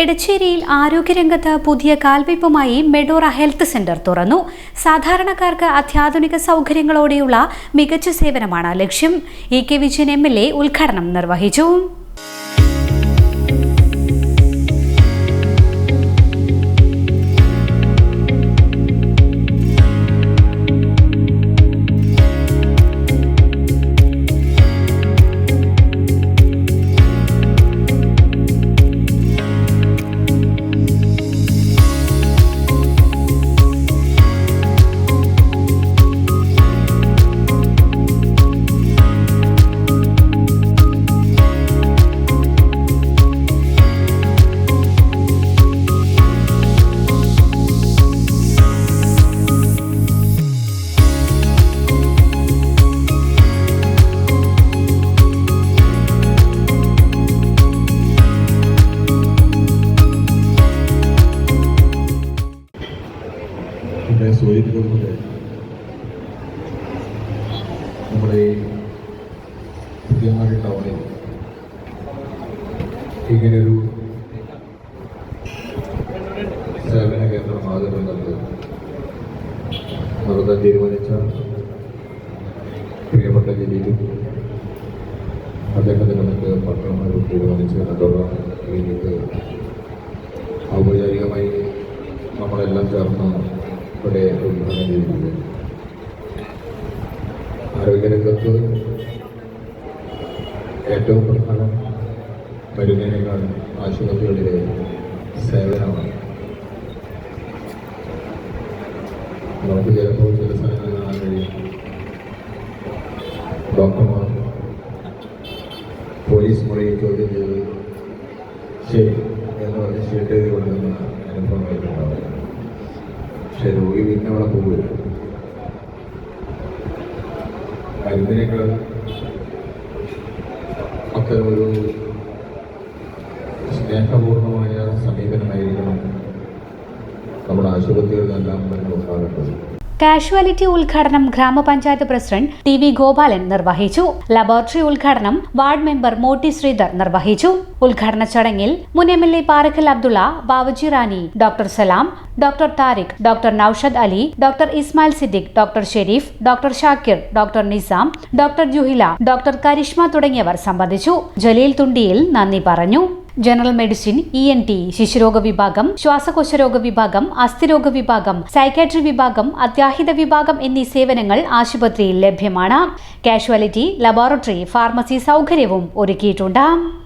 എടച്ചേരിയിൽ ആരോഗ്യരംഗത്ത് പുതിയ കാൽവയ്പുമായി മെഡോറ health centre തുറന്നു. സാധാരണക്കാർക്ക് അത്യാധുനിക സൗകര്യങ്ങളോടെയുള്ള മികച്ച സേവനമാണ് ലക്ഷ്യം. E K Vijayan M L A ഉദ്ഘാടനം നിർവഹിച്ചു. ഇവിടെ സൂചിപ്പിക്കുന്നത് നമ്മുടെ പുതിയമാരി ടൗണിൽ ഇങ്ങനെയൊരു സേവന കേന്ദ്രമാകുമെന്നത് നടത്താൻ തീരുമാനിച്ച പ്രിയപ്പെട്ട ജില്ലയിലും അദ്ദേഹത്തിന് മറ്റ് പത്രമാരും തീരുമാനിച്ചതിനെ തുടർന്ന് ക്ലിനിക്ക് ഔപചാരികമായി നമ്മളെല്ലാം ചേർന്ന് ഇവിടെ ഉദ്ഘാടനം ചെയ്തിട്ടുണ്ട് ആരോഗ്യരംഗത്ത് ഏറ്റവും പ്രധാനം മരുന്നിനേക്കാൾ ആശുപത്രികളിലെ സേവനമാണ്. നമുക്ക് ചിലപ്പോൾ ചില സ്ഥലങ്ങളിൽ കാണാൻ കഴിയും. ഡോക്ടർമാർ പോലീസ് മുറിയിൽ ചോദ്യം ചെയ്ത്. ശരി എന്ന് പറഞ്ഞ് ഷീട്ട് പക്ഷെ രോഗി പിന്നെ അവിടെ പോകില്ല മരുന്നിനേക്കാൾ അത്തരമൊരു സ്നേഹപൂർണമായ സമീപനമായിരിക്കണം നമ്മുടെ ആശുപത്രികളിലെല്ലാം തന്നെ ഉണ്ടാകേണ്ടത് കാഷ്വാലിറ്റി ഉദ്ഘാടനം ഗ്രാമപഞ്ചായത്ത് പ്രസിഡന്റ് ടി വി ഗോപാലൻ നിർവഹിച്ചു. ലബോറട്ടറി ഉദ്ഘാടനം വാർഡ് മെമ്പർ മോട്ടി ശ്രീധർ നിർവഹിച്ചു. ഉദ്ഘാടന ചടങ്ങിൽ മുൻ M L A Parakkal Abdullah Bavaji Rani doctor Salam doctor Tariq doctor Naushad Ali doctor Ismail Siddique doctor Sharif doctor Shakir doctor Nizam doctor Juhila doctor Karishma തുടങ്ങിയവർ സംബന്ധിച്ചു. ജലീൽ തുണ്ടിയിൽ നന്ദി പറഞ്ഞു. General medicine E N T ശിശുരോഗ വിഭാഗം ശ്വാസകോശ രോഗ വിഭാഗം അസ്ഥിരോഗ വിഭാഗം psychiatry വിഭാഗം അത്യാഹിത വിഭാഗം എന്നീ സേവനങ്ങൾ ആശുപത്രിയിൽ ലഭ്യമാണ്. കാഷ്വാലിറ്റി ലബോറട്ടറി ഫാർമസി സൗകര്യവും ഒരുക്കിയിട്ടുണ്ട്.